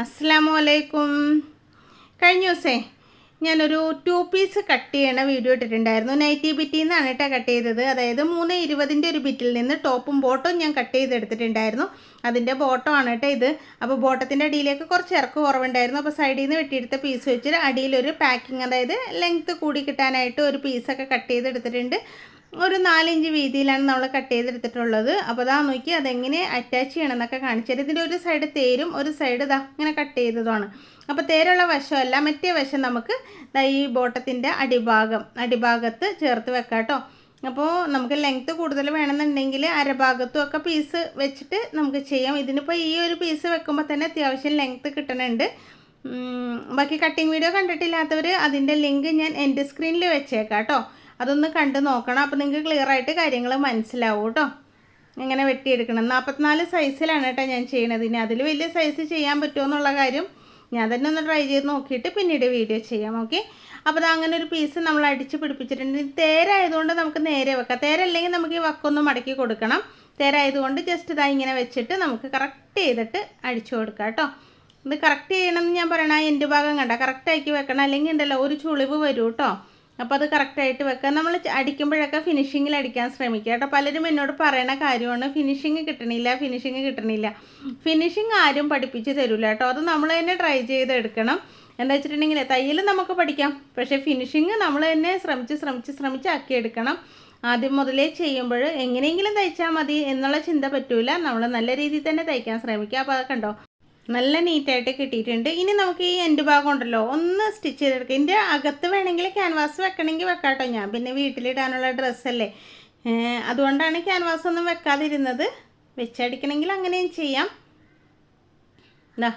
അസ്സാമു അലൈക്കും കഴിഞ്ഞ ദിവസേ ഞാനൊരു ടു പീസ് കട്ട് ചെയ്യണ വീഡിയോ ഇട്ടിട്ടുണ്ടായിരുന്നു. നൈറ്റി ബിറ്റിൽ നിന്നാണ് കേട്ടോ കട്ട് ചെയ്തത്. അതായത് മൂന്ന് ഇരുപതിന്റെ ഒരു ബിറ്റിൽ നിന്ന് ടോപ്പും ബോട്ടവും ഞാൻ കട്ട് ചെയ്തെടുത്തിട്ടുണ്ടായിരുന്നു. അതിന്റെ ബോട്ടം ആണ് കേട്ടോ ഇത്. അപ്പോൾ ബോട്ടത്തിന്റെ അടിയിലേക്ക് കുറച്ച് ഇറക്ക് കുറവുണ്ടായിരുന്നു. അപ്പോൾ സൈഡിൽ നിന്ന് വെട്ടിയെടുത്ത പീസ് വെച്ചിട്ട് അടിയിലൊരു പാക്കിങ് അതായത് ലെങ്ത്ത് കൂടി കിട്ടാനായിട്ട് ഒരു പീസൊക്കെ കട്ട് ചെയ്തെടുത്തിട്ടുണ്ട്. ഒരു നാലിഞ്ച് വീതിയിലാണ് നമ്മൾ കട്ട് ചെയ്തെടുത്തിട്ടുള്ളത്. അപ്പോൾ അതാ നോക്കി അതെങ്ങനെ അറ്റാച്ച് ചെയ്യണം എന്നൊക്കെ കാണിച്ചത് ഇതിന്റെ ഒരു സൈഡ് തേരും ഒരു സൈഡ് ഇതാ ഇങ്ങനെ കട്ട് ചെയ്തതാണ്. അപ്പോൾ തേരുള്ള വശമല്ല മറ്റേ വശം നമുക്ക് ഈ ബോട്ടത്തിന്റെ അടിഭാഗം അടിഭാഗത്ത് ചേർത്ത് വെക്കാം കേട്ടോ. അപ്പോൾ നമുക്ക് ലെങ്ത്ത് കൂടുതൽ വേണമെന്നുണ്ടെങ്കിൽ അരഭാഗത്തും ഒക്കെ പീസ് വെച്ചിട്ട് നമുക്ക് ചെയ്യാം. ഇതിനിപ്പോൾ ഈ ഒരു പീസ് വെക്കുമ്പോൾ തന്നെ അത്യാവശ്യം ലെങ്ത്ത് കിട്ടണുണ്ട്. ബാക്കി കട്ടിങ് വീഡിയോ കണ്ടിട്ടില്ലാത്തവർ അതിന്റെ ലിങ്ക് ഞാൻ എന്റെ സ്ക്രീനിൽ വെച്ചേക്കാം കേട്ടോ. അതൊന്ന് കണ്ട് നോക്കണം. അപ്പോൾ നിങ്ങൾക്ക് ക്ലിയർ ആയിട്ട് കാര്യങ്ങൾ മനസ്സിലാവും കേട്ടോ എങ്ങനെ വെട്ടിയെടുക്കണം. നാൽപ്പത്തിനാല് സൈസിലാണ് കേട്ടോ ഞാൻ ചെയ്യണത്. ഇനി അതിൽ വലിയ സൈസ് ചെയ്യാൻ പറ്റുമോ എന്നുള്ള കാര്യം ഞാൻ തന്നെ ഒന്ന് ട്രൈ ചെയ്ത് നോക്കിയിട്ട് പിന്നീട് വീഡിയോ ചെയ്യാം. ഓക്കെ അപ്പോൾ അങ്ങനെ ഒരു പീസ് നമ്മൾ അടിച്ച് പിടിപ്പിച്ചിട്ടുണ്ട്. തേരായതുകൊണ്ട് നമുക്ക് നേരെ വെക്കാം. തേരല്ലെങ്കിൽ നമുക്ക് ഈ വക്കൊന്ന് മടക്കി കൊടുക്കണം. തേരായതുകൊണ്ട് ജസ്റ്റ് ഇതാ ഇങ്ങനെ വെച്ചിട്ട് നമുക്ക് കറക്റ്റ് ചെയ്തിട്ട് അടിച്ചു കൊടുക്കാം കേട്ടോ ഇത് കറക്റ്റ് ചെയ്യണമെന്ന് ഞാൻ പറയണ എന്റെ ഭാഗം കണ്ട. കറക്റ്റാക്കി വെക്കണം. അല്ലെങ്കിൽ ഉണ്ടല്ലോ ഒരു ചുളിവ് വരും കേട്ടോ അപ്പോൾ അത് കറക്റ്റായിട്ട് വെക്കുക നമ്മൾ അടിക്കുമ്പോഴൊക്കെ ഫിനിഷിങ്ങിൽ അടിക്കാൻ ശ്രമിക്കുക കേട്ടോ. പലരും എന്നോട് പറയുന്ന കാര്യമാണ് ഫിനിഷിങ് കിട്ടണില്ല ഫിനിഷിങ് കിട്ടണില്ല. ഫിനിഷിങ് ആരും പഠിപ്പിച്ച് തരില്ല കേട്ടോ. അത് നമ്മൾ തന്നെ ട്രൈ ചെയ്തെടുക്കണം. എന്താ വെച്ചിട്ടുണ്ടെങ്കിൽ തയ്യൽ നമുക്ക് പഠിക്കാം. പക്ഷേ ഫിനിഷിങ് നമ്മൾ തന്നെ ശ്രമിച്ച് ശ്രമിച്ച് ശ്രമിച്ച് ആക്കിയെടുക്കണം ആദ്യം മുതലേ ചെയ്യുമ്പോൾ എങ്ങനെയെങ്കിലും തയ്ച്ചാൽ മതി എന്നുള്ള ചിന്ത പറ്റൂല. നമ്മൾ നല്ല രീതിയിൽ തന്നെ തയ്ക്കാൻ ശ്രമിക്കുക. അപ്പോൾ അതൊക്കെ കണ്ടോ? നല്ല നീറ്റായിട്ട് കിട്ടിയിട്ടുണ്ട്. ഇനി നമുക്ക് ഈ എന്റെ ഭാഗം ഉണ്ടല്ലോ ഒന്ന് സ്റ്റിച്ച് ചെയ്തെടുക്കുക ഇതിന്റെ അകത്ത് വേണമെങ്കിൽ ക്യാൻവാസ് വെക്കണമെങ്കിൽ വെക്കാട്ടോ ഞാൻ. പിന്നെ വീട്ടിലിടാനുള്ള ഡ്രസ്സല്ലേ അതുകൊണ്ടാണ് ക്യാൻവാസ് ഒന്നും വെക്കാതിരുന്നത്. വെച്ചടിക്കണമെങ്കിൽ അങ്ങനെയും ചെയ്യാം. ഇതാ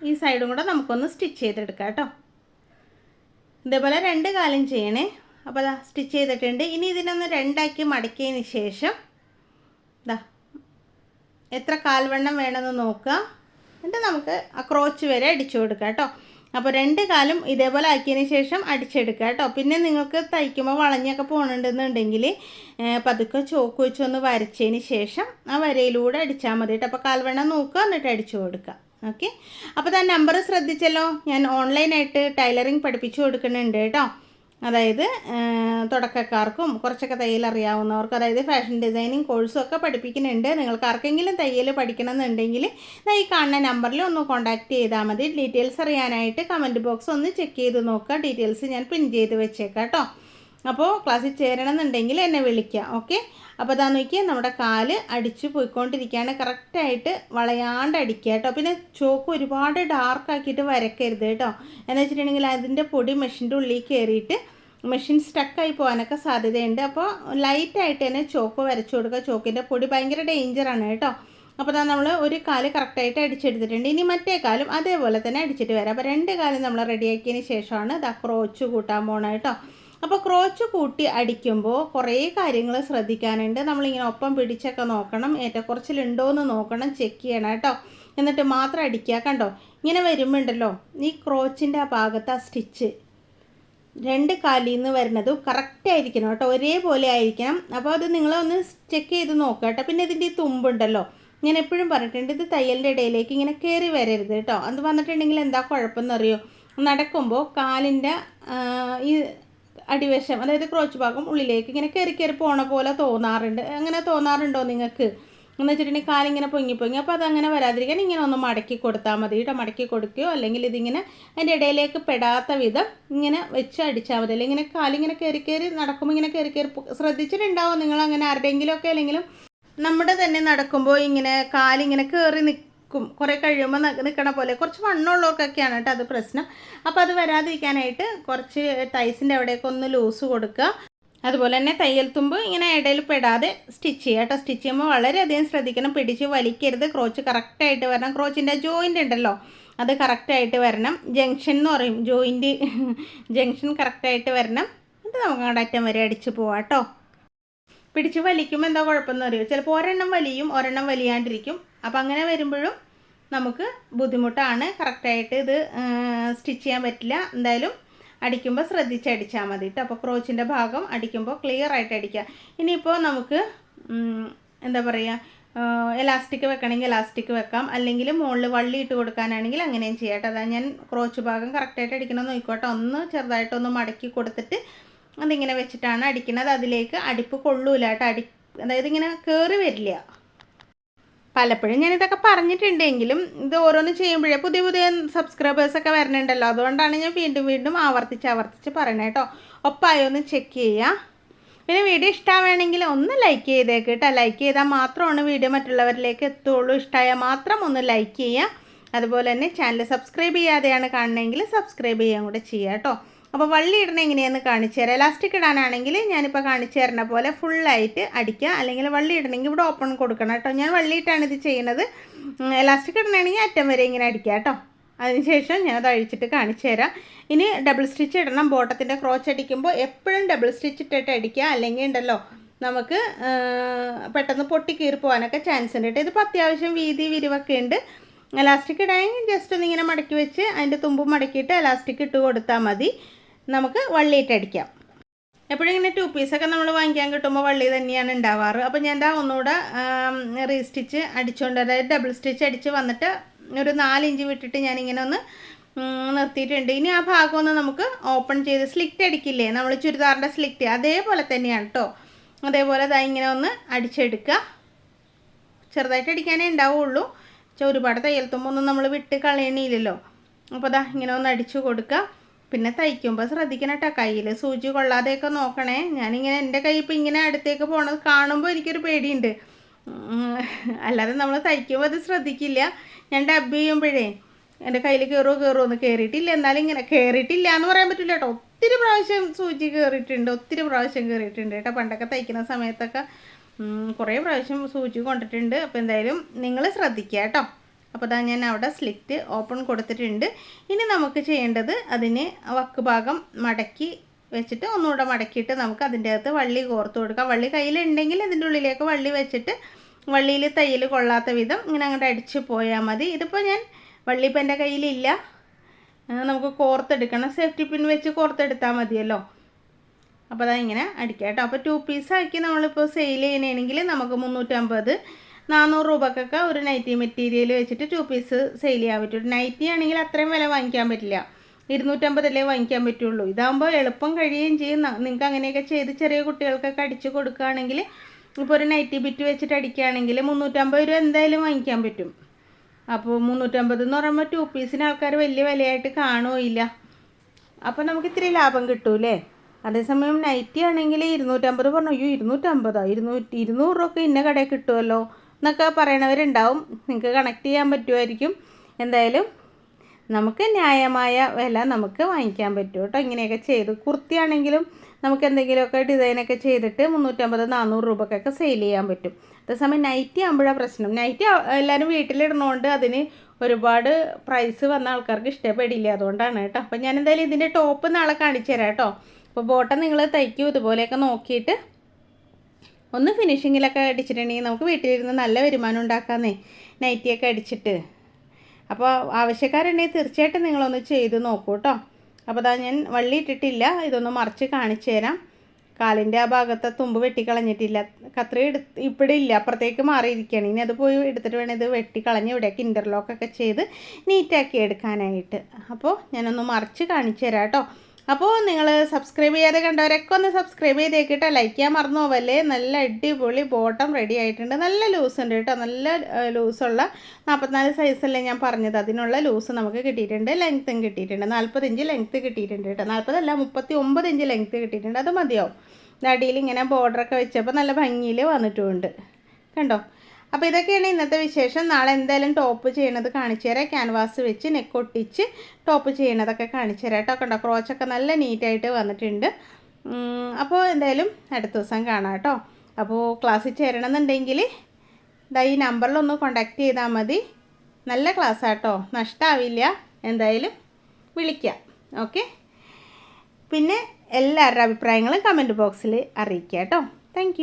ഈ സൈഡും കൂടെ നമുക്കൊന്ന് സ്റ്റിച്ച് ചെയ്തെടുക്കാം കേട്ടോ. ഇതേപോലെ രണ്ട് കാലം ചെയ്യണേ. അപ്പോൾ അതാ സ്റ്റിച്ച് ചെയ്തിട്ടുണ്ട്. ഇനി ഇതിനൊന്ന് രണ്ടാക്കി മടക്കിയതിന് ശേഷം ഇതാ എത്ര കാൽവണ്ണം വേണമെന്ന് നോക്കുക. എന്നിട്ട് നമുക്ക് ആ ക്രോച്ച് വരെ അടിച്ചു കൊടുക്കാം കേട്ടോ. അപ്പോൾ രണ്ട് കാലും ഇതേപോലെ ആക്കിയതിന് ശേഷം അടിച്ചെടുക്കുക കേട്ടോ. പിന്നെ നിങ്ങൾക്ക് തയ്ക്കുമ്പോൾ വളഞ്ഞൊക്കെ പോകണമെന്നുണ്ടെങ്കിൽ പതുക്കെ ചോക്ക് വെച്ചൊന്ന് വരച്ചതിന് ശേഷം ആ വരയിലൂടെ അടിച്ചാൽ മതി കേട്ടോ. അപ്പോൾ കാൽവെണ്ണം നോക്കുക എന്നിട്ട് അടിച്ചു കൊടുക്കുക. ഓക്കെ? അപ്പോൾ താൻ നമ്പർ ശ്രദ്ധിച്ചല്ലോ. ഞാൻ ഓൺലൈനായിട്ട് ടൈലറിങ് പഠിപ്പിച്ചു കൊടുക്കുന്നുണ്ട് കേട്ടോ. അതായത് തുടക്കക്കാർക്കും കുറച്ചൊക്കെ തയ്യൽ അറിയാവുന്നവർക്കും അതായത് ഫാഷൻ ഡിസൈനിങ് കോഴ്സും ഒക്കെ പഠിപ്പിക്കുന്നുണ്ട്. നിങ്ങൾക്ക് ആർക്കെങ്കിലും തയ്യൽ പഠിക്കണമെന്നുണ്ടെങ്കിൽ ഈ കാണുന്ന നമ്പറിൽ ഒന്ന് കോൺടാക്റ്റ് ചെയ്താൽ മതി. ഡീറ്റെയിൽസ് അറിയാനായിട്ട് കമന്റ് ബോക്സ് ഒന്ന് ചെക്ക് ചെയ്ത് നോക്കുക. ഡീറ്റെയിൽസ് ഞാൻ പിൻ ചെയ്ത് വെച്ചേക്കാം കേട്ടോ. അപ്പോൾ ക്ലാസ്സിൽ ചേരണമെന്നുണ്ടെങ്കിൽ എന്നെ വിളിക്കുക. ഓക്കെ അപ്പോൾ അതാ നോക്കിയാൽ നമ്മുടെ കാൽ അടിച്ച് പോയിക്കൊണ്ടിരിക്കുകയാണ്. കറക്റ്റായിട്ട് വളയാണ്ട് അടിക്കുക കേട്ടോ. പിന്നെ ചോക്ക് ഒരുപാട് ഡാർക്കാക്കിയിട്ട് വരക്കരുത് കേട്ടോ. എന്ന് വെച്ചിട്ടുണ്ടെങ്കിൽ അതിന്റെ പൊടി മെഷീന്റെ ഉള്ളിൽ കയറിയിട്ട് മെഷീൻ സ്റ്റക്കായി പോകാനൊക്കെ സാധ്യതയുണ്ട്. അപ്പോൾ ലൈറ്റായിട്ട് തന്നെ ചോക്ക് വരച്ചു കൊടുക്കുക. ചോക്കിന്റെ പൊടി ഭയങ്കര ഡേഞ്ചറാണ് കേട്ടോ. അപ്പോൾ നമ്മൾ ഒരു കാൽ കറക്റ്റായിട്ട് അടിച്ചെടുത്തിട്ടുണ്ട്. ഇനി മറ്റേ കാലും അതേപോലെ തന്നെ അടിച്ചിട്ട് വരാം. അപ്പോൾ രണ്ട് കാലും നമ്മൾ റെഡിയാക്കിയതിന് ശേഷമാണ് ഇത് ക്രോച്ച് കൂട്ടാൻ പോകണം കേട്ടോ. അപ്പോൾ ക്രോച്ച് കൂട്ടി അടിക്കുമ്പോൾ കുറേ കാര്യങ്ങൾ ശ്രദ്ധിക്കാനുണ്ട്. നമ്മളിങ്ങനെ ഒപ്പം പിടിച്ചൊക്കെ നോക്കണം. ഏറ്റക്കുറച്ചിലുണ്ടോ എന്ന് നോക്കണം. ചെക്ക് ചെയ്യണം കേട്ടോ. എന്നിട്ട് മാത്രം അടിക്കുക. കണ്ടോ? ഇങ്ങനെ വരുമ്പോണ്ടല്ലോ ഈ ക്രോച്ചിന്റെ ആ ഭാഗത്ത് ആ സ്റ്റിച്ച് രണ്ട് കാലിൽ നിന്ന് വരുന്നതും കറക്റ്റ് ആയിരിക്കണം കേട്ടോ. ഒരേപോലെ ആയിരിക്കണം. അപ്പോൾ അത് നിങ്ങളൊന്ന് ചെക്ക് ചെയ്ത് നോക്കുക കേട്ടോ. പിന്നെ ഇതിന്റെ ഈ തുമ്പുണ്ടല്ലോ. ഞാൻ എപ്പോഴും പറഞ്ഞിട്ടുണ്ട് ഇത് തയ്യലിന്റെ ഇടയിലേക്ക് ഇങ്ങനെ കയറി വരരുത് കേട്ടോ. അത് വന്നിട്ടുണ്ടെങ്കിൽ എന്താ കുഴപ്പമെന്നറിയോ? നടക്കുമ്പോൾ കാലിന്റെ ഈ അടിവശം അതായത് ക്രോച്ച് ഭാഗം ഉള്ളിലേക്ക് ഇങ്ങനെ കയറി കയറി പോണ പോലെ തോന്നാറുണ്ട്. അങ്ങനെ തോന്നാറുണ്ടോ നിങ്ങൾക്ക്? എന്ന് വെച്ചിട്ടുണ്ടെങ്കിൽ കാലിങ്ങനെ പൊങ്ങി പൊങ്ങി. അപ്പോൾ അതങ്ങനെ വരാതിരിക്കാൻ ഇങ്ങനെ ഒന്ന് മടക്കി കൊടുത്താൽ മതി കേട്ടോ. മടക്കി കൊടുക്കുകയോ അല്ലെങ്കിൽ ഇതിങ്ങനെ അതിന്റെ ഇടയിലേക്ക് പെടാത്ത വിധം ഇങ്ങനെ വെച്ച് അടിച്ചാൽ മതി. അല്ലെങ്കിൽ ഇങ്ങനെ കാലിങ്ങനെ കയറി കയറി നടക്കുമ്പോൾ ഇങ്ങനെ കയറി കയറി ശ്രദ്ധിച്ചിട്ടുണ്ടാവും നിങ്ങൾ അങ്ങനെ ആരുടെയെങ്കിലുമൊക്കെ അല്ലെങ്കിലും നമ്മുടെ തന്നെ നടക്കുമ്പോൾ ഇങ്ങനെ കാലിങ്ങനെ കയറി നിൽക്കും. കുറേ കഴിയുമ്പോൾ നിൽക്കണ പോലെ. കുറച്ച് വണ്ണമുള്ളവർക്കൊക്കെയാണ് കേട്ടോ അത് പ്രശ്നം. അപ്പോൾ അത് വരാതിരിക്കാനായിട്ട് കുറച്ച് ടൈസിന്റെ അവിടെയൊക്കെ ഒന്ന് ലൂസ് കൊടുക്കുക. അതുപോലെ തന്നെ തയ്യൽ തുമ്പ് ഇങ്ങനെ ഇടയിൽ പെടാതെ സ്റ്റിച്ച് ചെയ്യുക കേട്ടോ. സ്റ്റിച്ച് ചെയ്യുമ്പോൾ വളരെയധികം ശ്രദ്ധിക്കണം. പിടിച്ച് വലിക്കരുത്. ക്രോച്ച് കറക്റ്റായിട്ട് വരണം. ക്രോച്ചിന്റെ ജോയിന്റ് ഉണ്ടല്ലോ. അത് കറക്റ്റായിട്ട് വരണം. ജംഗ്ഷൻ എന്ന് പറയും. ജോയിന്റ് ജംഗ്ഷൻ കറക്റ്റായിട്ട് വരണം. എന്നിട്ട് നമുക്ക് അങ്ങോട്ട് അറ്റം വരെ അടിച്ച് പോവാം കേട്ടോ. പിടിച്ച് വലിക്കുമ്പോൾ എന്താ കുഴപ്പമെന്ന് അറിയോ? ചിലപ്പോൾ ഒരെണ്ണം വലിയും ഒരെണ്ണം വലിയാണ്ടിരിക്കും. അപ്പോൾ അങ്ങനെ വരുമ്പോഴും നമുക്ക് ബുദ്ധിമുട്ടാണ്. കറക്റ്റായിട്ട് ഇത് സ്റ്റിച്ച് ചെയ്യാൻ പറ്റില്ല. എന്തായാലും അടിക്കുമ്പോൾ ശ്രദ്ധിച്ച് അടിച്ചാൽ മതി കേട്ടോ അപ്പോൾ ക്രോച്ചിന്റെ ഭാഗം അടിക്കുമ്പോൾ ക്ലിയർ ആയിട്ട് അടിക്കുക. ഇനിയിപ്പോൾ നമുക്ക് എന്താ പറയുക എലാസ്റ്റിക് വെക്കണമെങ്കിൽ എലാസ്റ്റിക് വെക്കാം. അല്ലെങ്കിൽ മുകളിൽ വള്ളി ഇട്ട് കൊടുക്കാനാണെങ്കിൽ അങ്ങനെയും ചെയ്യാം കേട്ടോ അതാ ഞാൻ ക്രോച്ച് ഭാഗം കറക്റ്റായിട്ട് അടിക്കണം നോക്കിക്കോട്ടെ ഒന്ന് ചെറുതായിട്ടൊന്ന് മടക്കി കൊടുത്തിട്ട് അതിങ്ങനെ വെച്ചിട്ടാണ് അടിക്കുന്നത് അതിലേക്ക് അടിപ്പ് കൊള്ളൂല കേട്ടോ അടി അതായത് ഇങ്ങനെ കയറി വരില്ല. പലപ്പോഴും ഞാൻ ഇതൊക്കെ പറഞ്ഞിട്ടുണ്ടെങ്കിലും ഇത് ഓരോന്ന് ചെയ്യുമ്പോഴേ പുതിയ പുതിയ സബ്സ്ക്രൈബേഴ്സൊക്കെ വരണുണ്ടല്ലോ അതുകൊണ്ടാണ് ഞാൻ വീണ്ടും വീണ്ടും ആവർത്തിച്ച് ആവർത്തിച്ച് പറയണേ കേട്ടോ. ഒപ്പായോ ഒന്ന് ചെക്ക് ചെയ്യുക പിന്നെ വീഡിയോ ഇഷ്ടമാണെങ്കിൽ ഒന്ന് ലൈക്ക് ചെയ്തേക്ക് കേട്ടോ. ലൈക്ക് ചെയ്താൽ മാത്രമാണ് വീഡിയോ മറ്റുള്ളവരിലേക്ക് എത്തുള്ളൂ. ഇഷ്ടമായാൽ മാത്രം ഒന്ന് ലൈക്ക് ചെയ്യുക അതുപോലെ തന്നെ ചാനൽ സബ്സ്ക്രൈബ് ചെയ്യാതെയാണ് കാണണമെങ്കിൽ സബ്സ്ക്രൈബ് ചെയ്യാൻ കൂടെ ചെയ്യുക കേട്ടോ. അപ്പോൾ വള്ളി ഇടണ എങ്ങനെയാണെന്ന് കാണിച്ചു തരാം. ഇലാസ്റ്റിക് ഇടാനാണെങ്കിൽ ഞാനിപ്പോൾ കാണിച്ചു തരണ പോലെ ഫുള്ളായിട്ട് അടിക്കുക. അല്ലെങ്കിൽ വള്ളി ഇടണമെങ്കിൽ ഇവിടെ ഓപ്പൺ കൊടുക്കണം കേട്ടോ. ഞാൻ വള്ളി ഇട്ടാണ് ഇത് ചെയ്യുന്നത്. ഇലാസ്റ്റിക് ഇടണമെങ്കിൽ അറ്റം വരെ ഇങ്ങനെ അടിക്കുക കേട്ടോ. അതിനുശേഷം ഞാനത് അഴിച്ചിട്ട് കാണിച്ചു തരാം. ഇനി ഡബിൾ സ്റ്റിച്ച് ഇടണം. ബോട്ടത്തിന്റെ ക്രോച്ച് അടിക്കുമ്പോൾ എപ്പോഴും ഡബിൾ സ്റ്റിച്ച് ഇട്ടിട്ട് അടിക്കുക. അല്ലെങ്കിൽ ഉണ്ടല്ലോ നമുക്ക് പെട്ടെന്ന് പൊട്ടി കീറി പോകാനൊക്കെ ചാൻസ് ഉണ്ട് കേട്ടോ. ഇതിപ്പോൾ അത്യാവശ്യം വീതി വിരിവൊക്കെ ഉണ്ട്. എലാസ്റ്റിക് ഇടാൻ ജസ്റ്റ് ഒന്ന് ഇങ്ങനെ മടക്കി വെച്ച് അതിന്റെ തുമ്പ് മടക്കിയിട്ട് എലാസ്റ്റിക് ഇട്ട് കൊടുത്താൽ മതി. നമുക്ക് വള്ളിയിട്ട് അടിക്കാം എപ്പോഴും ഇങ്ങനെ ടു പീസൊക്കെ നമ്മൾ വാങ്ങിക്കാൻ കിട്ടുമ്പോൾ വള്ളി തന്നെയാണ് ഉണ്ടാവാറ്. അപ്പോൾ ഞാൻ എന്താ ഒന്നുകൂടെ റീസ്റ്റിച്ച് അടിച്ചുകൊണ്ട് അതായത് ഡബിൾ സ്റ്റിച്ച് അടിച്ച് വന്നിട്ട് ഒരു നാലിഞ്ച് വിട്ടിട്ട് ഞാനിങ്ങനെ ഒന്ന് നിർത്തിയിട്ടുണ്ട്. ഇനി ആ ഭാഗം ഒന്ന് നമുക്ക് ഓപ്പൺ ചെയ്ത് സ്ലിറ്റ് അടിക്കില്ലേ? നമ്മൾ ചുരിദാറിന്റെ സ്ലിറ്റ് അതേപോലെ തന്നെയാണ് കേട്ടോ അതേപോലെ അതാ ഇങ്ങനെ ഒന്ന് അടിച്ചെടുക്കുക. ചെറുതായിട്ട് അടിക്കാനേ ഉണ്ടാവുള്ളൂ. ഒരുപാട് തയ്യൽ തുമ്പൊന്നും നമ്മൾ വിട്ട് കളയണില്ലല്ലോ. അപ്പോൾ അതാ ഇങ്ങനെ ഒന്ന് അടിച്ചു കൊടുക്കുക. പിന്നെ തയ്ക്കുമ്പോൾ ശ്രദ്ധിക്കണം കേട്ടോ കയ്യിൽ സൂചി കൊള്ളാതെയൊക്കെ നോക്കണേ. ഞാനിങ്ങനെ എന്റെ കൈ ഇപ്പോൾ ഇങ്ങനെ അടുത്തേക്ക് പോണത് കാണുമ്പോൾ എനിക്കൊരു പേടിയുണ്ട്. അല്ലാതെ നമ്മൾ തയ്ക്കുമ്പോൾ അത് ശ്രദ്ധിക്കില്ല. ഞാൻ ഡബ് ചെയ്യുമ്പോഴേ എന്റെ കയ്യിൽ കയറുമോ കയറുമോ എന്ന് കയറിയിട്ടില്ല എന്നാലും ഇങ്ങനെ കയറിയിട്ടില്ല എന്ന് പറയാൻ പറ്റില്ല കേട്ടോ. ഒത്തിരി പ്രാവശ്യം സൂചി കയറിയിട്ടുണ്ട് ഒത്തിരി പ്രാവശ്യം കയറിയിട്ടുണ്ട് കേട്ടോ. പണ്ടൊക്കെ തയ്ക്കുന്ന സമയത്തൊക്കെ കുറേ പ്രാവശ്യം സൂചി കൊണ്ടിട്ടുണ്ട്. അപ്പോൾ എന്തായാലും നിങ്ങൾ ശ്രദ്ധിക്കുക കേട്ടോ. അപ്പോൾ അതാ ഞാൻ അവിടെ സ്ലിറ്റ് ഓപ്പൺ കൊടുത്തിട്ടുണ്ട്. ഇനി നമുക്ക് ചെയ്യേണ്ടത് അതിന് വക്ക് ഭാഗം മടക്കി വെച്ചിട്ട് ഒന്നുകൂടെ മടക്കിയിട്ട് നമുക്ക് അതിന്റെ അകത്ത് വള്ളി കോർത്ത് കൊടുക്കാം. വള്ളി കയ്യിലുണ്ടെങ്കിൽ ഇതിന്റെ ഉള്ളിലേക്ക് വള്ളി വെച്ചിട്ട് വള്ളിയിൽ തയ്യൽ കൊള്ളാത്ത വിധം ഇങ്ങനെ അങ്ങോട്ട് അടിച്ച് പോയാൽ മതി. ഇതിപ്പോൾ ഞാൻ വള്ളി ഇപ്പം എന്റെ കയ്യിലില്ല. നമുക്ക് കോർത്തെടുക്കണം. സേഫ്റ്റി പിൻ വെച്ച് കോർത്തെടുത്താൽ മതിയല്ലോ. അപ്പോൾ അതാ ഇങ്ങനെ അടിക്കാം കേട്ടോ. അപ്പോൾ ടു പീസാക്കി നമ്മളിപ്പോൾ സെയിൽ ചെയ്യണമെങ്കിൽ നമുക്ക് മുന്നൂറ്റമ്പത്. നാനൂറ് രൂപക്കൊക്കെ ഒരു നൈറ്റി മെറ്റീരിയൽ വെച്ചിട്ട് ടു പീസ് സെയിൽ ചെയ്യാൻ പറ്റും. നൈറ്റി ആണെങ്കിൽ അത്രയും വില വാങ്ങിക്കാൻ പറ്റില്ല. ഇരുന്നൂറ്റമ്പതല്ലേ വാങ്ങിക്കാൻ പറ്റുള്ളൂ. ഇതാകുമ്പോൾ എളുപ്പം കഴിയുകയും ചെയ്യും. നിങ്ങൾക്ക് അങ്ങനെയൊക്കെ ചെയ്ത് ചെറിയ കുട്ടികൾക്കൊക്കെ അടിച്ച് കൊടുക്കുകയാണെങ്കിൽ ഇപ്പോൾ ഒരു നൈറ്റി ബിറ്റ് വെച്ചിട്ട് അടിക്കുകയാണെങ്കിൽ മുന്നൂറ്റമ്പത് രൂപ എന്തായാലും വാങ്ങിക്കാൻ പറ്റും. അപ്പോൾ മുന്നൂറ്റമ്പത് എന്ന് പറയുമ്പോൾ ടു പീസിന് ആൾക്കാർ വലിയ വിലയായിട്ട് കാണുകയില്ല അപ്പോൾ നമുക്ക് ഇത്തിരി ലാഭം കിട്ടൂലേ അതേസമയം നൈറ്റി ആണെങ്കിൽ ഇരുന്നൂറ്റമ്പത് പറഞ്ഞു അയ്യോ ഇരുന്നൂറ്റമ്പതാണ് ഇരുന്നൂറ്റി ഇരുന്നൂറ് രൂപ ഒക്കെ ഇന്ന കടയിൽ കിട്ടുമല്ലോ എന്നൊക്കെ പറയണവരുണ്ടാവും. നിങ്ങൾക്ക് കണക്ട് ചെയ്യാൻ പറ്റുമായിരിക്കും എന്തായാലും നമുക്ക് ന്യായമായ വില നമുക്ക് വാങ്ങിക്കാൻ പറ്റും കേട്ടോ. ഇങ്ങനെയൊക്കെ ചെയ്ത് കുർത്തിയാണെങ്കിലും നമുക്ക് എന്തെങ്കിലുമൊക്കെ ഡിസൈനൊക്കെ ചെയ്തിട്ട് മുന്നൂറ്റമ്പത് നാനൂറ് രൂപക്കൊക്കെ സെയിൽ ചെയ്യാൻ പറ്റും. അതേസമയം നൈറ്റി ആകുമ്പോഴാണ് പ്രശ്നം. നൈറ്റി എല്ലാവരും വീട്ടിലിടുന്നതുകൊണ്ട് അതിന് ഒരുപാട് പ്രൈസ് വന്ന ആൾക്കാർക്ക് ഇഷ്ടപ്പെടില്ല. അതുകൊണ്ടാണ് കേട്ടോ. അപ്പോൾ ഞാൻ എന്തായാലും ഇതിന്റെ ടോപ്പ് നാളെ കാണിച്ചു തരാം കേട്ടോ. അപ്പോൾ ബോട്ടം നിങ്ങൾ തയ്ക്കൂ. ഇതുപോലെയൊക്കെ നോക്കിയിട്ട് ഒന്ന് ഫിനിഷിങ്ങിലൊക്കെ അടിച്ചിട്ടുണ്ടെങ്കിൽ നമുക്ക് വീട്ടിലിരുന്ന് നല്ല വരുമാനം ഉണ്ടാക്കാമെന്നേ. നൈറ്റിയൊക്കെ അടിച്ചിട്ട്. അപ്പോൾ ആവശ്യക്കാരുണ്ടെങ്കിൽ തീർച്ചയായിട്ടും നിങ്ങളൊന്ന് ചെയ്ത് നോക്കൂ കേട്ടോ. അപ്പോൾ അതാ ഞാൻ വള്ളി ഇട്ടിട്ടില്ല. ഇതൊന്ന് മറിച്ച് കാണിച്ചു തരാം. കാലിന്റെ ആ ഭാഗത്തെ തുമ്പ് വെട്ടിക്കളഞ്ഞിട്ടില്ല. കത്രി എടു ഇവിടെ ഇല്ല. അപ്പുറത്തേക്ക് മാറിയിരിക്കുകയാണ്. ഇനി അത് പോയി എടുത്തിട്ട് വേണം ഇത് വെട്ടിക്കളഞ്ഞ് ഇവിടേക്ക് ഇന്റർലോക്കൊക്കെ ചെയ്ത് നീറ്റാക്കി എടുക്കാനായിട്ട്. അപ്പോൾ ഞാനൊന്ന് മറിച്ച് കാണിച്ചു തരാം കേട്ടോ. അപ്പോൾ നിങ്ങൾ സബ്സ്ക്രൈബ് ചെയ്യാതെ കണ്ടവരൊക്കെ ഒന്ന് സബ്സ്ക്രൈബ് ചെയ്തേക്കിട്ടോ. ലൈക്ക് ചെയ്യാൻ മറന്നു പോവല്ലേ. നല്ല അടിപൊളി ബോട്ടം റെഡി ആയിട്ടുണ്ട്. നല്ല ലൂസ് ഉണ്ട് കേട്ടോ. നല്ല ലൂസുള്ള നാൽപ്പത്തിനാല് സൈസല്ലേ ഞാൻ പറഞ്ഞത്. അതിനുള്ള ലൂസ് നമുക്ക് കിട്ടിയിട്ടുണ്ട്. ലെങ്ത്തും കിട്ടിയിട്ടുണ്ട്. നാൽപ്പത് ഇഞ്ച് ലെങ്ത്ത് കിട്ടിയിട്ടുണ്ട് കേട്ടോ. നാൽപ്പതല്ല മുപ്പത്തി ഒമ്പത് ഇഞ്ച് ലെങ്ത്ത് കിട്ടിയിട്ടുണ്ട്. അത് മതിയാവും അടിയിൽ ഇങ്ങനെ ബോർഡറൊക്കെ വെച്ചപ്പോൾ നല്ല ഭംഗിയിൽ വന്നിട്ടുമുണ്ട് കണ്ടോ? അപ്പോൾ ഇതൊക്കെയാണ് ഇന്നത്തെ വിശേഷം. നാളെ എന്തായാലും ടോപ്പ് ചെയ്യണത് കാണിച്ചു തരാം. ക്യാൻവാസ് വെച്ച് നെക്ക് ഒട്ടിച്ച് ടോപ്പ് ചെയ്യണതൊക്കെ കാണിച്ചു തരാം കേട്ടോ. കണ്ടോ ക്രോച്ചൊക്കെ നല്ല നീറ്റായിട്ട് വന്നിട്ടുണ്ട്. അപ്പോൾ എന്തായാലും അടുത്ത ദിവസം കാണാം കേട്ടോ. അപ്പോൾ ക്ലാസ്സിൽ ചേരണമെന്നുണ്ടെങ്കിൽ ഇതാ ഈ നമ്പറിലൊന്ന് കോണ്ടാക്ട് ചെയ്താൽ മതി. നല്ല ക്ലാസ് ആട്ടോ നഷ്ടമാവില്ല എന്തായാലും വിളിക്കാം. ഓക്കെ പിന്നെ എല്ലാവരുടെ അഭിപ്രായങ്ങളും കമന്റ് ബോക്സിൽ അറിയിക്കാം കേട്ടോ. താങ്ക്